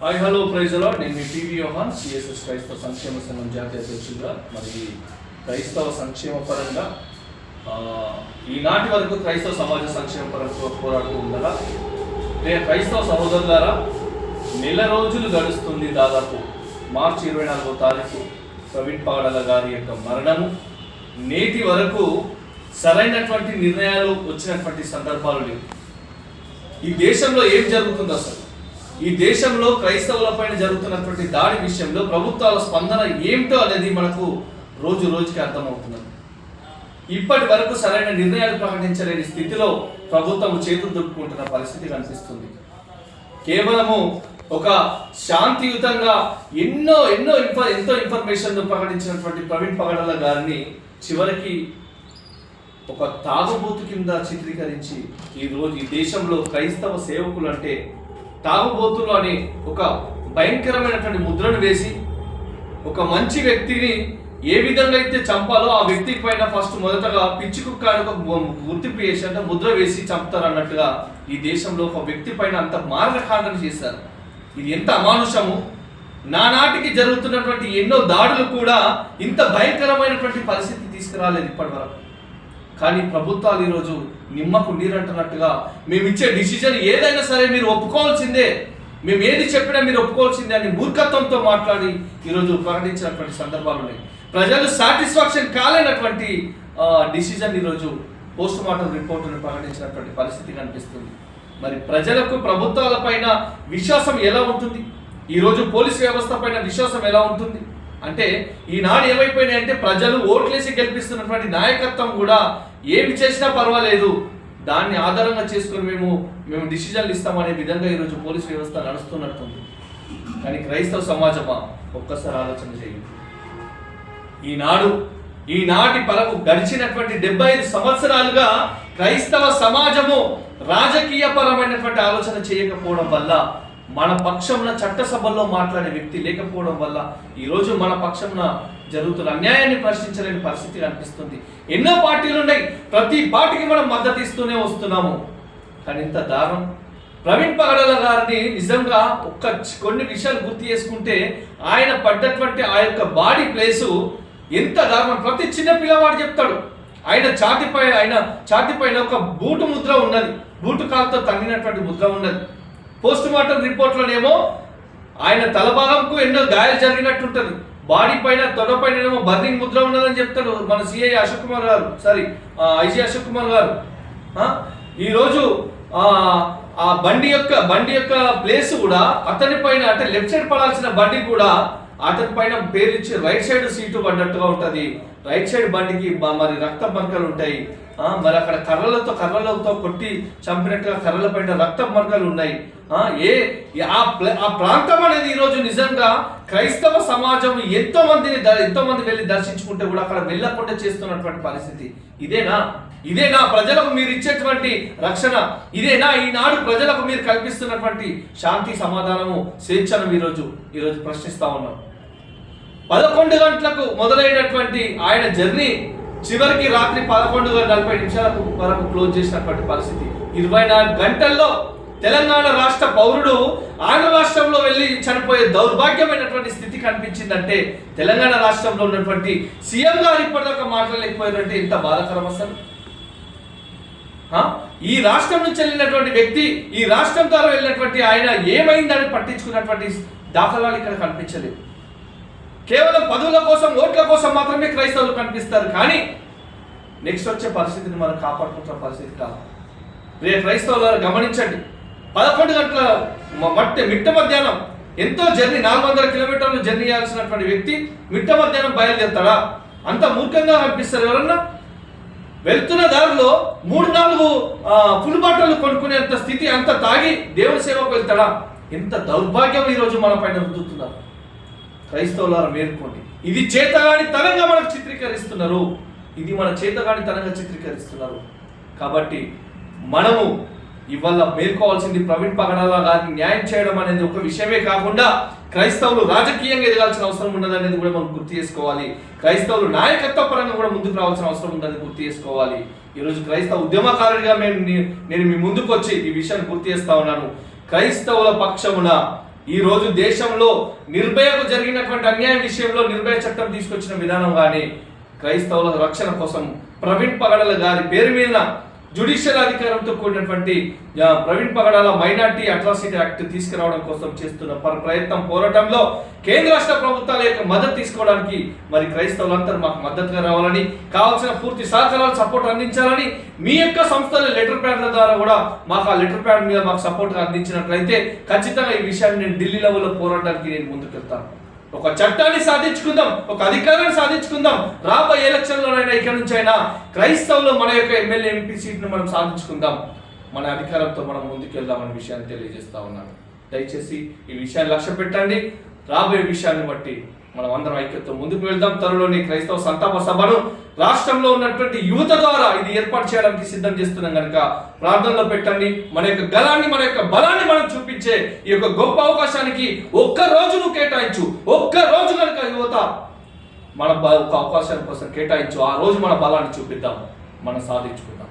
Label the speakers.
Speaker 1: Hi hello ప్రైజ్లో నేను మీ TV యోహాన్ CSS క్రైస్తవ సంక్షేమ సంఘం జాతీయ అధ్యక్షుడుగా మరి క్రైస్తవ సంక్షేమ పరంగా ఈనాటి వరకు క్రైస్తవ సమాజ సంక్షేమ పరంగా పోరాడుతూ ఉండగా నేను క్రైస్తవ సహోదరులారా నెల రోజులు గడుస్తుంది దాదాపు మార్చి ఇరవై నాలుగో తారీఖు ప్రవీణ్ పాగడల గారి యొక్క మరణము. నేటి వరకు సరైనటువంటి నిర్ణయాలు వచ్చినటువంటి సందర్భాలు లేవు. ఈ దేశంలో ఏం జరుగుతుంది అసలు? ఈ దేశంలో క్రైస్తవుల పైన జరుగుతున్నటువంటి దాడి విషయంలో ప్రభుత్వాల స్పందన ఏమిటో అనేది మనకు రోజు రోజుకి అర్థమవుతున్నది. ఇప్పటి వరకు సరైన నిర్ణయాలు ప్రకటించలేని స్థితిలో ప్రభుత్వం చేతులు దుక్కుకుంటున్న పరిస్థితి కనిపిస్తుంది. కేవలము ఒక శాంతియుతంగా ఎన్నో ఎన్నో ఇన్ఫ ఎంతో ఇన్ఫర్మేషన్ ప్రకటించినటువంటి ప్రవీణ్ పగడల గారిని చివరికి ఒక తాగుబోతు కింద చిత్రీకరించి ఈరోజు ఈ దేశంలో క్రైస్తవ సేవకులు అంటే తాగుబోతులు అనే ఒక భయంకరమైనటువంటి ముద్రను వేసి ఒక మంచి వ్యక్తిని ఏ విధంగా అయితే చంపాలో ఆ వ్యక్తి పైన ఫస్ట్ మొదటగా పిచ్చి కుక్క అని ఒక గుర్తింపు చేసి అంటే ముద్ర వేసి చంపుతారు అన్నట్టుగా ఈ దేశంలో ఒక వ్యక్తి పైన అంత మారణకాండన చేశారు. ఇది ఎంత అమానుషము. నానాటికి జరుగుతున్నటువంటి ఎన్నో దాడులు కూడా ఇంత భయంకరమైనటువంటి పరిస్థితి తీసుకురాలేదు ఇప్పటి వరకు కానీ ప్రభుత్వాలు ఈరోజు నిమ్మకు నీరంటున్నట్టుగా మేము ఇచ్చే డిసిజన్ ఏదైనా సరే మీరు ఒప్పుకోవాల్సిందే. మేము ఏది చెప్పినా మీరు ఒప్పుకోవాల్సిందే అని మూర్ఖత్వంతో మాట్లాడి ఈరోజు ప్రకటించినటువంటి సందర్భాలు ఉన్నాయి. ప్రజలు సాటిస్ఫాక్షన్ కాలేనటువంటి డిసిజన్ ఈరోజు పోస్ట్ మార్టం రిపోర్టును ప్రకటించినటువంటి పరిస్థితి కనిపిస్తుంది. మరి ప్రజలకు ప్రభుత్వాల పైన విశ్వాసం ఎలా ఉంటుంది? ఈరోజు పోలీస్ వ్యవస్థ పైన విశ్వాసం ఎలా ఉంటుంది? అంటే ఈనాడు ఏమైపోయినాయి అంటే ప్రజలు ఓట్లేసి గెలిపిస్తున్నటువంటి నాయకత్వం కూడా ఏమి చేసినా పర్వాలేదు. దాన్ని ఆధారంగా చేసుకుని మేము మేము డిసిజన్లు ఇస్తామనే విధంగా ఈరోజు పోలీస్ వ్యవస్థ నడుస్తున్నట్టుంది. కానీ క్రైస్తవ సమాజమా? ఒక్కసారి ఆలోచన చేయండి. ఈనాడు ఈనాటి పరకు గడిచినటువంటి డెబ్బై ఐదు సంవత్సరాలుగా క్రైస్తవ సమాజము రాజకీయ పరమైనటువంటి ఆలోచన చేయకపోవడం వల్ల మన పక్షంన చట్టసభల్లో మాట్లాడే వ్యక్తి లేకపోవడం వల్ల ఈరోజు మన పక్షంన జరుగుతున్న అన్యాయాన్ని ప్రశ్నించలేని పరిస్థితి కనిపిస్తుంది. ఎన్నో పార్టీలు ఉన్నాయి. ప్రతి పార్టీకి మనం మద్దతు ఇస్తూనే వస్తున్నాము. కానీ ఇంత దారుణం. ప్రవీణ్ పగడల గారిని నిజంగా ఒక్క కొన్ని విషయాలు గుర్తు చేసుకుంటే ఆయన పడ్డటువంటి ఆ యొక్క బాడీ ప్లేసు ఎంత దారుణం. ప్రతి చిన్న పిల్లవాడు చెప్తాడు. ఆయన ఛాతిపై ఆయన ఛాతిపైన ఒక బూటు ముద్ర ఉన్నది. బూటు కాలుతో తన్నినటువంటి ముద్ర ఉన్నది. పోస్ట్ మార్టం రిపోర్ట్లోనేమో ఆయన తలభాగంకు ఎన్నో గాయాలు జరిగినట్టుంటుంది. బాడీ పైన తొడ పైన ఏమో బర్నింగ్ ముద్ర ఉన్నదని చెప్తారు మన సిఐ అశోక్ కుమార్ గారు. సారీ ఐజీ అశోక్ కుమార్ గారు. ఈరోజు ఆ బండి యొక్క బండి యొక్క ప్లేస్ కూడా అతని పైన అంటే లెఫ్ట్ సైడ్ పడాల్సిన బండి కూడా అతని పైన పేరు ఇచ్చి రైట్ సైడ్ సీటు పడ్డట్టుగా ఉంటుంది. రైట్ సైడ్ బండికి మరి రక్త మరకలు ఉంటాయి. మరి అక్కడ కర్రలతో కర్రలతో కొట్టి చంపినట్టుగా కర్రల పైన రక్త మరకలు ఉన్నాయి. ఏ ఆ ఆ ప్రాంతం అనేది ఈరోజు నిజంగా క్రైస్తవ సమాజం ఎంతో మందిని ద- ఎంతో మంది వెళ్ళి దర్శించుకుంటే కూడా అక్కడ వెళ్ళకుండా చేస్తున్నటువంటి పరిస్థితి. ఇదేనా? ఇదేనా? ప్రజలకు మీరు ఇచ్చేటువంటి రక్షణ. ఇదేనా? ఈనాడు ప్రజలకు మీరు కల్పిస్తున్నటువంటి శాంతి సమాధానము స్వేచ్ఛను ఈరోజు ఈరోజు ప్రశ్నిస్తా ఉన్నాం. పదకొండు గంటలకు మొదలైనటువంటి ఆయన జర్నీ చివరికి రాత్రి పదకొండు గంటల నలభై నిమిషాలకు వరకు క్లోజ్ చేసినటువంటి పరిస్థితి. ఇరవై నాలుగు గంటల్లో తెలంగాణ రాష్ట్ర పౌరుడు ఆంధ్ర రాష్ట్రంలో వెళ్ళి చనిపోయే దౌర్భాగ్యమైనటువంటి స్థితి కనిపించిందంటే తెలంగాణ రాష్ట్రంలో ఉన్నటువంటి సీఎం గారు ఇప్పటిదాకా మాట్లాడలేకపోయారంటే ఇంత బాధాకరం అసలు? ఈ రాష్ట్రం నుంచి వెళ్ళినటువంటి వ్యక్తి ఈ రాష్ట్రం ద్వారా వెళ్ళినటువంటి ఆయన ఏమైందని పట్టించుకున్నటువంటి దాఖలాలు ఇక్కడ కనిపించలేదు. కేవలం పదవుల కోసం ఓట్ల కోసం మాత్రమే క్రైస్తవులు కనిపిస్తారు. కానీ నెక్స్ట్ వచ్చే పరిస్థితిని మనం కాపాడుకుంటున్న పరిస్థితి కాదు. రే క్రైస్తవులు గమనించండి. పదకొండు గంటల మట్టి మిట్ట మధ్యాహ్నం. ఎంతో జర్నీ నాలుగు వందల కిలోమీటర్లు జర్నీ చేయాల్సినటువంటి వ్యక్తి మిట్ట మధ్యాహ్నం బయలుదేరుతాడా? అంత మూర్ఖంగా కనిపిస్తారు ఎవరన్నా? వెళ్తున్న దారిలో మూడు నాలుగు ఫుల్ బాటలు కొనుక్కునేంత స్థితి అంత తాగి దేవుని సేవకు వెళ్తాడా? ఎంత దౌర్భాగ్యం ఈరోజు మన పైన రుద్దుతున్నారు. క్రైస్తవులారా మేర్కోండి ఇది చేతగాని తనంగా మనకు చిత్రీకరిస్తున్నారు. ఇది మన చేతగాని తనంగా చిత్రీకరిస్తున్నారు. కాబట్టి మనము ఇవాళ మేల్కోవాల్సింది ప్రవీణ్ పగడాల గారిని న్యాయం చేయడం అనేది ఒక విషయమే కాకుండా క్రైస్తవులు రాజకీయంగా ఎదగాల్సిన అవసరం ఉన్నదనేది కూడా మనం గుర్తు చేసుకోవాలి. క్రైస్తవులు నాయకత్వ పరంగా కూడా ముందుకు రావాల్సిన అవసరం ఉందని గుర్తు చేసుకోవాలి. ఈరోజు క్రైస్తవ ఉద్యమకారుడిగా మేము నేను మీ ముందుకు వచ్చి ఈ విషయాన్ని గుర్తు చేస్తా ఉన్నాను. క్రైస్తవుల పక్షమున ఈ రోజు దేశంలో నిర్భయకు జరిగినటువంటి అన్యాయం విషయంలో నిర్భయ చట్టం తీసుకొచ్చిన విధానం కానీ క్రైస్తవుల రక్షణ కోసం ప్రవీణ్ పగడల గారి పేరు మీద జుడిషియల్ అధికారంతో కూడినటువంటి Praveen Pagadala minority atrocity act తీసుకురావడం కోసం చేస్తున్న పర- ప్రయత్నం పోరాటంలో కేంద్ర రాష్ట్ర ప్రభుత్వాల యొక్క మద్దతు తీసుకోవడానికి మరి క్రైస్తవులందరూ మాకు మద్దతుగా రావాలని కావాల్సిన పూర్తి సహకారాలు సపోర్ట్ అందించాలని మీ యొక్క సంస్థల లెటర్ ప్యాడ్ల ద్వారా కూడా మాకు ఆ లెటర్ ప్యాడ్ మీద మాకు సపోర్ట్ అందించినట్లయితే ఖచ్చితంగా ఈ విషయాన్ని నేను ఢిల్లీ లెవెల్లో పోరాటానికి నేను ముందుకెళ్తాను. ఒక చట్టాన్ని సాధించుకుందాం ఒక అధికారాన్ని సాధించుకుందాం. రాబోయే ఎలక్షన్లోనైనా ఇక్కడ నుంచి అయినా క్రైస్తవులు మన యొక్క ఎమ్మెల్యే ఎంపీ సీట్ను మనం సాధించుకుందాం. మన అధికారంతో మనం ముందుకెళ్దామనే విషయాన్ని తెలియజేస్తా ఉన్నాను. దయచేసి ఈ విషయాన్ని లక్ష్య పెట్టండి. రాబోయే విషయాన్ని బట్టి మనం అందరం ఐక్యతతో ముందుకు వెళ్దాం. త్వరలోనే క్రైస్తవ సంతాప సభను రాష్ట్రంలో ఉన్నటువంటి యువత ద్వారా ఇది ఏర్పాటు చేయడానికి సిద్ధం చేస్తున్నాం కనుక ప్రార్థనలో పెట్టండి. మన యొక్క గలాన్ని మన యొక్క బలాన్ని మనం చూపించే ఈ యొక్క గొప్ప అవకాశానికి ఒక్క రోజు నువ్వు కేటాయించు. ఒక్క రోజు కనుక యువత మన ఒక అవకాశం కోసం కేటాయించు. ఆ రోజు మన బలాన్ని చూపిద్దాం. మనం సాధించుకుందాం.